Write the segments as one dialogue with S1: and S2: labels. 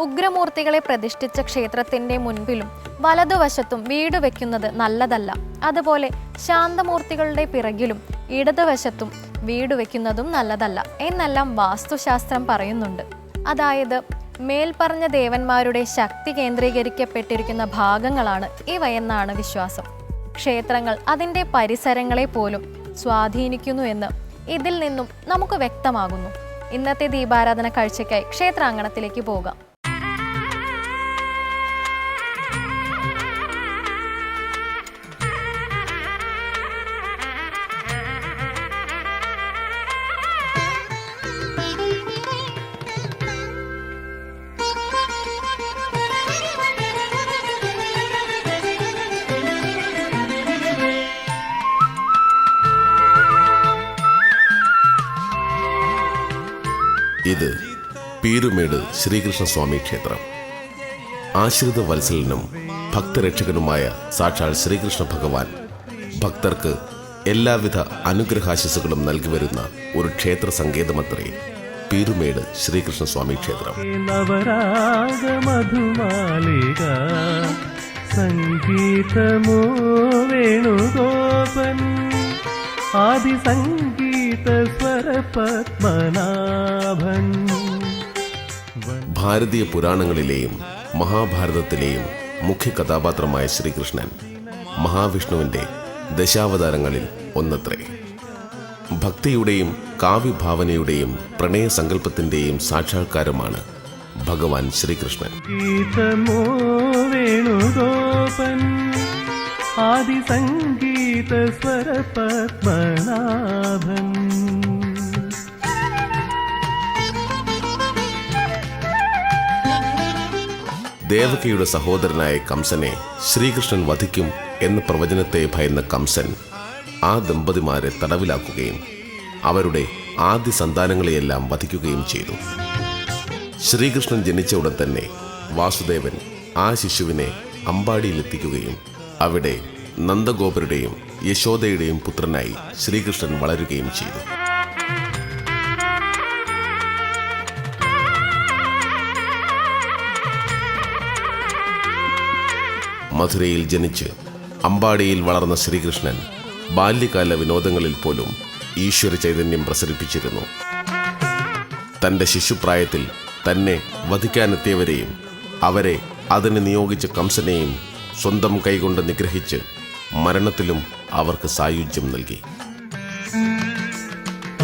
S1: ഉഗ്രമൂർത്തികളെ പ്രതിഷ്ഠിച്ച ക്ഷേത്രത്തിന്റെ മുൻപിലും വലതുവശത്തും വീട് വെക്കുന്നത് നല്ലതല്ല. അതുപോലെ ശാന്തമൂർത്തികളുടെ പിറകിലും ഇടതുവശത്തും വീട് വെക്കുന്നതും നല്ലതല്ല എന്നെല്ലാം വാസ്തുശാസ്ത്രം പറയുന്നുണ്ട്. അതായത് മേൽപ്പറഞ്ഞ ദേവന്മാരുടെ ശക്തി കേന്ദ്രീകരിക്കപ്പെട്ടിരിക്കുന്ന ഭാഗങ്ങളാണ് ഇവയെന്നാണ് വിശ്വാസം. ക്ഷേത്രങ്ങൾ അതിന്റെ പരിസരങ്ങളെ പോലും സ്വാധീനിക്കുന്നു എന്ന് ഇതിൽ നിന്നും നമുക്ക് വ്യക്തമാകുന്നു. ഇന്നത്തെ ദീപാരാധന കാഴ്ചയ്ക്കായി ക്ഷേത്രാങ്കണത്തിലേക്ക് പോകാം.
S2: ഇത് പീരുമേട് ശ്രീകൃഷ്ണസ്വാമി ക്ഷേത്രം. ആശ്രിത വത്സലനും ഭക്തരക്ഷകനുമായ സാക്ഷാൽ ശ്രീകൃഷ്ണ ഭഗവാൻ ഭക്തർക്ക് എല്ലാവിധ അനുഗ്രഹാശിസുകളും നൽകി വരുന്ന ഒരു ക്ഷേത്ര സങ്കേതമത്രേ പീരുമേട് ശ്രീകൃഷ്ണസ്വാമി ക്ഷേത്രം.
S3: സംഗീതമോ വേണുഗോപൻ ആദി സംഗീത പത്മനാഭൻ
S2: ഭാരതീയ പുരാണങ്ങളിലെയും മഹാഭാരതത്തിലെയും മുഖ്യ കഥാപാത്രമായ ശ്രീകൃഷ്ണൻ മഹാവിഷ്ണുവിന്റെ ദശാവതാരങ്ങളിൽ ഒന്നത്രേ. ഭക്തിയുടെയും കാവ്യഭാവനയുടെയും പ്രണയസങ്കല്പത്തിന്റെയും സാക്ഷാത്കാരമാണ് ഭഗവാൻ ശ്രീകൃഷ്ണൻ.
S3: വേണുഗോപൻ ആദി സംഗീത
S2: ദേവകിയുടെ സഹോദരനായ കംസനെ ശ്രീകൃഷ്ണൻ വധിക്കും എന്ന പ്രവചനത്തെ ഭയന്ന കംസൻ ആ ദമ്പതിമാരെ തടവിലാക്കുകയും അവരുടെ ആദ്യ സന്താനങ്ങളെയെല്ലാം വധിക്കുകയും ചെയ്തു. ശ്രീകൃഷ്ണൻ ജനിച്ച ഉടൻ തന്നെ വാസുദേവൻ ആ ശിശുവിനെ അമ്പാടിയിലെത്തിക്കുകയും അവിടെ നന്ദഗോപരുടെയും യശോദയുടെയും പുത്രനായി ശ്രീകൃഷ്ണൻ വളരുകയും ചെയ്തു. മധുരയിൽ ജനിച്ച് അമ്പാടിയിൽ വളർന്ന ശ്രീകൃഷ്ണൻ ബാല്യകാല വിനോദങ്ങളിൽ പോലും ഈശ്വര ചൈതന്യം പ്രസരിപ്പിച്ചിരുന്നു. തന്റെ ശിശുപ്രായത്തിൽ തന്നെ വധിക്കാനെത്തിയവരെയും അവരെ അതിന് നിയോഗിച്ച കംസനെയും സ്വന്തം കൈകൊണ്ട് നിഗ്രഹിച്ച് മരണത്തിലും അവർക്ക് സായുജ്യം നൽകി.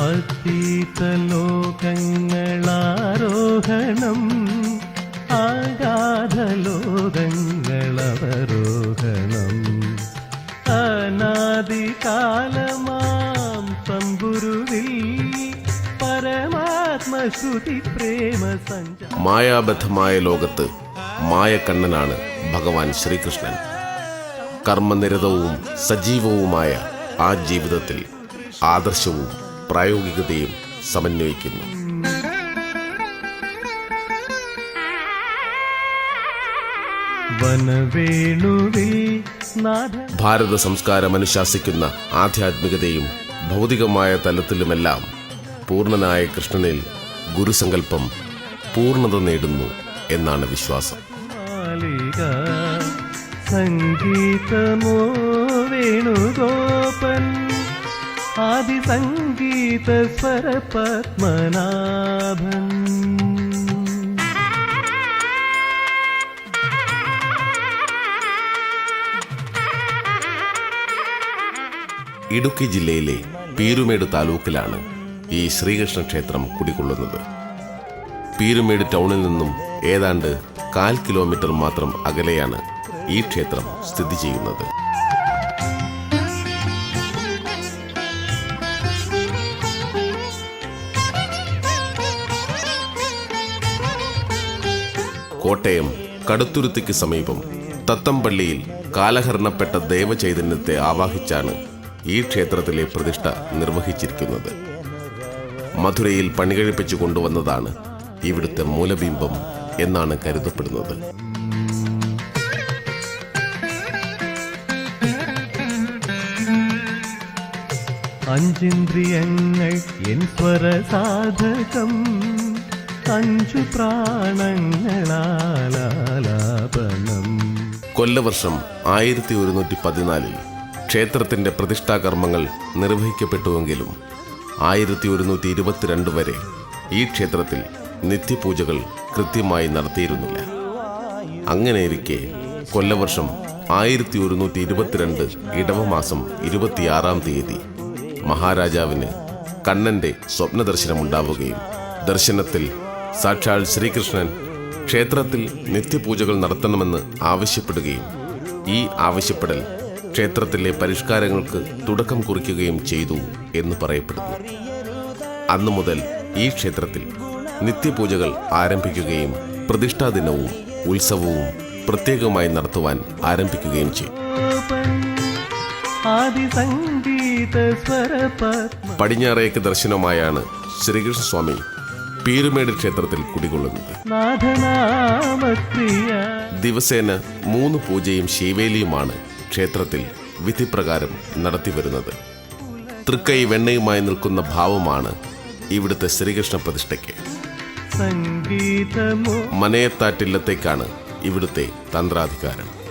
S3: അതീതലോകങ്ങളാരോഹണം ആഗാധലോകങ്ങളവരോഹണം അനാദികാലമാം തമ്പുരുവിൽ പരമാത്മശ്രുതി പ്രേമ സഞ്ച
S2: മായാബദ്ധമായ ലോകത്ത് മായക്കണ്ണനാണ് ഭഗവാൻ ശ്രീകൃഷ്ണൻ. കർമ്മനിരതവും സജീവവുമായ ആ ജീവിതത്തിൽ ആദർശവും പ്രായോഗികതയും സമന്വയിക്കുന്നു. ഭാരത സംസ്കാരം അനുശാസിക്കുന്ന ആധ്യാത്മികതയും ഭൗതികമായ തലത്തിലുമെല്ലാം പൂർണനായ കൃഷ്ണനിൽ ഗുരുസങ്കല്പം പൂർണത നേടുന്നു എന്നാണ് വിശ്വാസം.
S3: സംഗീതമോ വേണുഗോപൻ ആദി സംഗീത
S2: ഇടുക്കി ജില്ലയിലെ പീരുമേട് താലൂക്കിലാണ് ഈ ശ്രീകൃഷ്ണ ക്ഷേത്രം കുടികൊള്ളുന്നത്. പീരുമേട് ടൗണിൽ നിന്നും ഏതാണ്ട് കാൽ കിലോമീറ്റർ മാത്രം അകലെയാണ് ഈ ക്ഷേത്രം സ്ഥിതി ചെയ്യുന്നത്. കോട്ടയം കടുത്തുരുത്തിക്ക് സമീപം തത്തമ്പള്ളിയിൽ കാലഹരണപ്പെട്ട ദൈവചൈതന്യത്തെ ആവാഹിച്ചാണ് ഈ ക്ഷേത്രത്തിലെ പ്രതിഷ്ഠ നിർവഹിച്ചിരിക്കുന്നത്. മധുരയിൽ പണികഴിപ്പിച്ചു കൊണ്ടുവന്നതാണ് ഇവിടുത്തെ മൂലബിംബം എന്നാണ് കരുതപ്പെടുന്നത്.
S3: അഞ്ചിന്ദ്രിയങ്ങൾ എൻ സ്വര സാധകം അഞ്ചു പ്രാണങ്ങളാലാലാപനം.
S2: കൊല്ലവർഷം ആയിരത്തി ഒരുന്നൂറ്റി പതിനാലിൽ ക്ഷേത്രത്തിന്റെ പ്രതിഷ്ഠാകർമ്മങ്ങൾ നിർവഹിക്കപ്പെട്ടുവെങ്കിലും ആയിരത്തി ഒരുന്നൂറ്റി ഇരുപത്തിരണ്ട് വരെ ഈ ക്ഷേത്രത്തിൽ നിത്യപൂജകൾ കൃത്യമായി നടത്തിയിരുന്നില്ല. അങ്ങനെയിരിക്കെ കൊല്ലവർഷം ആയിരത്തി ഒരുന്നൂറ്റി ഇരുപത്തിരണ്ട് ഇടവമാസം ഇരുപത്തിയാറാം തീയതി മഹാരാജാവിന് കണ്ണന്റെ സ്വപ്നദർശനമുണ്ടാവുകയും ദർശനത്തിൽ സാക്ഷാൽ ശ്രീകൃഷ്ണൻ ക്ഷേത്രത്തിൽ നിത്യപൂജകൾ നടത്തണമെന്ന് ആവശ്യപ്പെടുകയും ഈ ആവശ്യപ്പെടൽ ക്ഷേത്രത്തിലെ പരിഷ്കാരങ്ങൾക്ക് തുടക്കം കുറിക്കുകയും ചെയ്തു എന്ന് പറയപ്പെടുന്നു. അന്നു മുതൽ ഈ ക്ഷേത്രത്തിൽ നിത്യപൂജകൾ ആരംഭിക്കുകയും പ്രതിഷ്ഠാ ദിനവും ഉത്സവവും പ്രത്യേകമായി നടത്തുവാൻ ആരംഭിക്കുകയും
S3: ചെയ്തു.
S2: പടിഞ്ഞാറേക്ക് ദർശനമായാണ് ശ്രീകൃഷ്ണസ്വാമി പീരുമേട് ക്ഷേത്രത്തിൽ കുടികൊള്ളുന്നത്. ദിവസേന മൂന്ന് പൂജയും ശിവേലിയുമാണ് ക്ഷേത്രത്തിൽ വിധിപ്രകാരം നടത്തിവരുന്നത്. തൃക്കൈ വെണ്ണയുമായി നിൽക്കുന്ന ഭാവമാണ് ഇവിടുത്തെ ശ്രീകൃഷ്ണ പ്രതിഷ്ഠയ്ക്ക്. മനയത്താറ്റില്ലത്തേക്കാണ് ഇവിടുത്തെ തന്ത്രാധികാരം.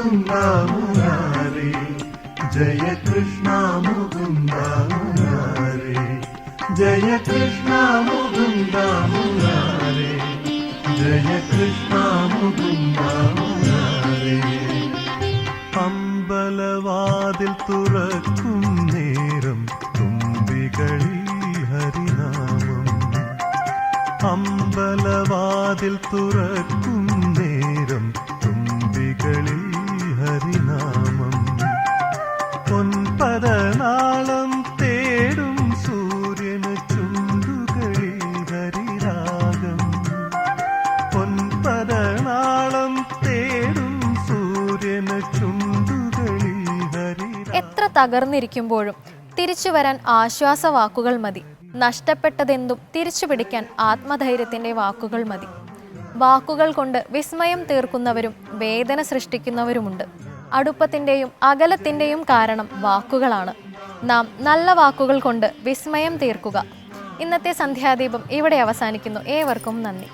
S3: മുകുന്ദ മുരാരി ജയ കൃഷ്ണ മുകുന്ദ മുരാരി ജയ കൃഷ്ണ മുകുന്ദ മുരാരി ജയ കൃഷ്ണ മുകുന്ദ മുരാരി അമ്പലവാതിൽ തുറക്കും നേരം തുമ്പികളിൽ ഹരിനാമം അമ്പലവാതിൽ തുറക്കും
S1: തകർന്നിരിക്കുമ്പോഴും തിരിച്ചു വരാൻ ആശ്വാസ വാക്കുകൾ മതി. നഷ്ടപ്പെട്ടതെന്തും തിരിച്ചു പിടിക്കാൻ ആത്മധൈര്യത്തിന്റെ വാക്കുകൾ മതി. വാക്കുകൾ കൊണ്ട് വിസ്മയം തീർക്കുന്നവരും വേദന സൃഷ്ടിക്കുന്നവരുമുണ്ട്. അടുപ്പത്തിന്റെയും അകലത്തിന്റെയും കാരണം വാക്കുകളാണ്. നാം നല്ല വാക്കുകൾ കൊണ്ട് വിസ്മയം തീർക്കുക. ഇന്നത്തെ സന്ധ്യാദീപം ഇവിടെ അവസാനിക്കുന്നു. ഏവർക്കും നന്ദി.